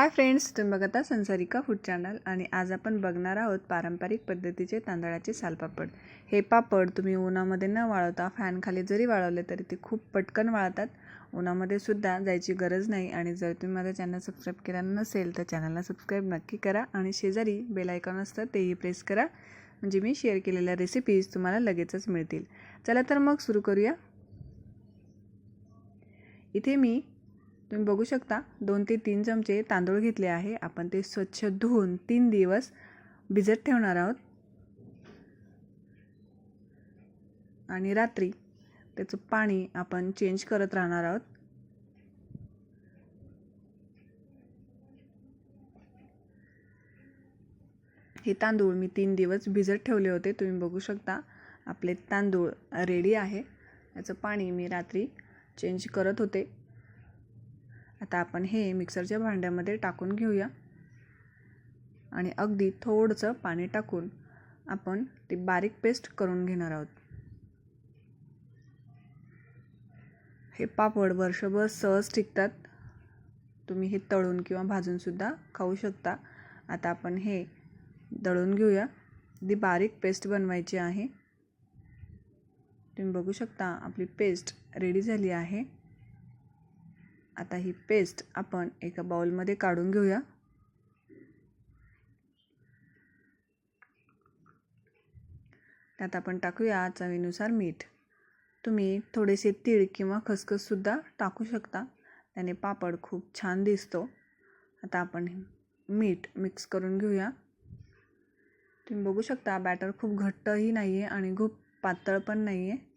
Hi friends तुम्ही बघत आहात संसारिका फूड चॅनल आणि आज आपण बघणार आहोत पारंपरिक पद्धतीचे तांदळाचे सालपापड. हे पापड तुम्ही उन्हामध्ये न वाळवता फॅनखाली जरी वाळवले तरी ते खूप पटकन वाळतात. उन्हामध्ये सुद्धा जायची गरज नाही आणि जर तुम्ही माझं चॅनल सबस्क्राईब केला नसेल तर चॅनलला सबस्क्राईब नक्की करा आणि शेजारी बेल आयकॉन असतं तेही प्रेस करा. म्हणजे मी शेअर केलेल्या रेसिपीज तुम्हाला लगेचच मिळतील. चला तर मग सुरू करूया. इथे मी तुम्ही बघू शकता दोन ते तीन चमचे तांदूळ घेतले आहे. आपण ते स्वच्छ धुवून तीन दिवस भिजत ठेवणार आहोत. आणि रात्री त्याचं पाणी आपण चेंज करत राहणार आहोत. हे तांदूळ मी तीन दिवस भिजत ठेवले होते. तुम्ही बघू शकता आपले तांदूळ रेडी आहे. याचं पाणी मी रात्री चेंज करत होते. आता आपण हे मिक्सरच्या भांड्यामध्ये टाकून घेऊया. आणि अगदी थोडंसं पाणी टाकून आपण ती बारीक पेस्ट करून घेणार आहोत. हे पापड वर्षभर सहज टिकतात. तुम्ही हे तळून किंवा भाजूनसुद्धा खाऊ शकता. आता आपण हे दळून घेऊया. ती बारीक पेस्ट बनवायची आहे. तुम्ही बघू शकता आपली पेस्ट रेडी झाली आहे. आता ही पेस्ट आपण एका बाउलमध्ये काढून घेऊया. त्यात आपण टाकूया चवीनुसार मीठ. तुम्ही थोडेसे तीळ किंवा खसखससुद्धा टाकू शकता. त्याने पापड खूप छान दिसतो. आता आपण मीठ मिक्स करून घेऊया. तुम्ही बघू शकता बॅटर खूप घट्टही नाही आहे आणि खूप पातळ पण नाही आहे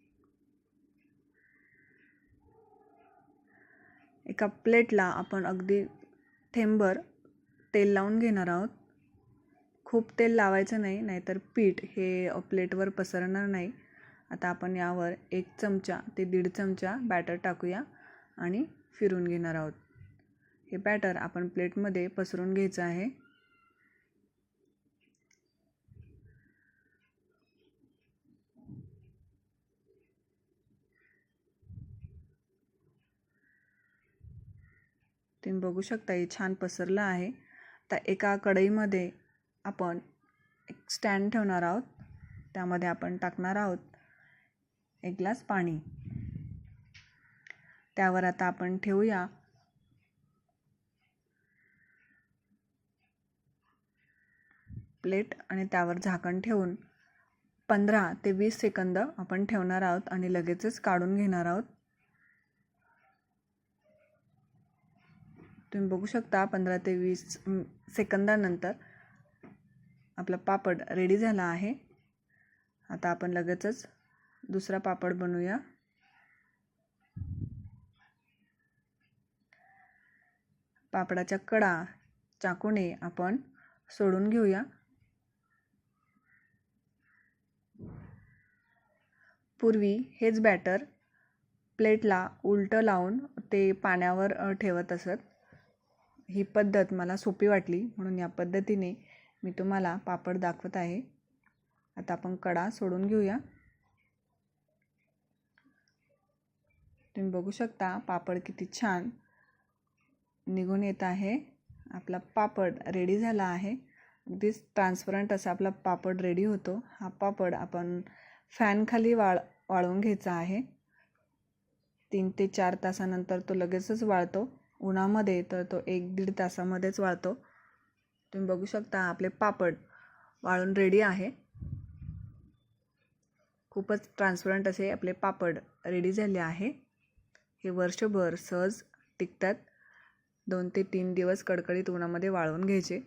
एका प्लेटला आपण अगदी थेंबर तेल लावून घेणार आहोत. खूप तेल लावायचं नाही नाहीतर पीठ हे प्लेटवर पसरणार नाही. आता आपण यावर एक चमचा ते दीड चमचा बॅटर टाकूया आणि फिरून घेणार आहोत. हे बॅटर आपण प्लेटमध्ये पसरून घ्यायचं आहे. तुम्ही बघू शकता हे छान पसरलं आहे. आता एका कढईमध्ये आपण एक स्टँड ठेवणार आहोत. त्यामध्ये आपण टाकणार आहोत एक ग्लास पाणी. त्यावर आता आपण ठेवूया. प्लेट आणि त्यावर झाकण ठेवून पंधरा ते वीस सेकंद आपण ठेवणार आहोत आणि लगेचच काढून घेणार आहोत. तुम्ही बघू शकता पंधरा ते वीस सेकंदानंतर आपला पापड रेडी झाला आहे. आता आपण लगेचच दुसरा पापड बनवूया. पापडाच्या कडा चाकूने आपण सोडून घेऊया. पूर्वी हेच बॅटर प्लेटला उलटं लावून ते पाण्यावर ठेवत असत. ही पद्धत मला सोपी वाटली म्हणून या पद्धतीने मी तुम्हाला पापड दाखवत आहे. आता आपण कडा सोडून घेऊया. तुम्ही बघू शकता पापड किती छान निघून येत आहे. आपला पापड रेडी झाला आहे. अगदीच ट्रान्सपरंट असा आपला पापड रेडी होतो. हा पापड आपण फॅनखाली वाळ वाळवून घ्यायचा आहे. तीन ते चार तासानंतर तो लगेचच वाळतो. उन्हामध्ये तर तो एक दीड तासामध्येच वाळतो. तुम्ही बघू शकता आपले पापड वाळून रेडी आहे. खूपच ट्रान्सपरंट असे आपले पापड रेडी झाले आहे. हे वर्षभर सहज टिकतात. दोन ते तीन दिवस कडकडीत उन्हामध्ये वाळवून घ्यायचे.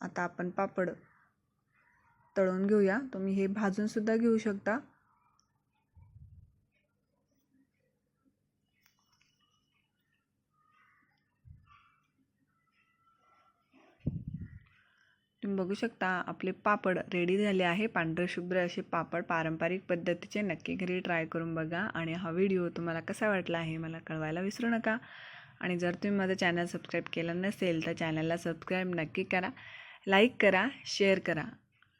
आता आपण पापड तळून घेऊया. तुम्ही हे भाजूनसुद्धा घेऊ शकता. तुम्ही बघू शकता आपले पापड रेडी झाले आहे. पांढरे शुभ्र असे पापड पारंपरिक पद्धतीचे नक्की घरी ट्राय करून बघा. आणि हा व्हिडिओ तुम्हाला कसा वाटला आहे मला कळवायला विसरू नका. आणि जर तुम्ही माझं चॅनल सबस्क्राईब केलं नसेल तर चॅनलला सबस्क्राईब नक्की करा. लाईक करा शेअर करा.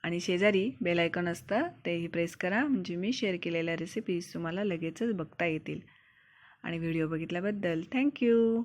आणि शेजारी बेल आयकॉन असतं तेही प्रेस करा. म्हणजे मी शेअर केलेल्या रेसिपीज तुम्हाला लगेचच बघता येतील. आणि व्हिडिओ बघितल्याबद्दल थँक्यू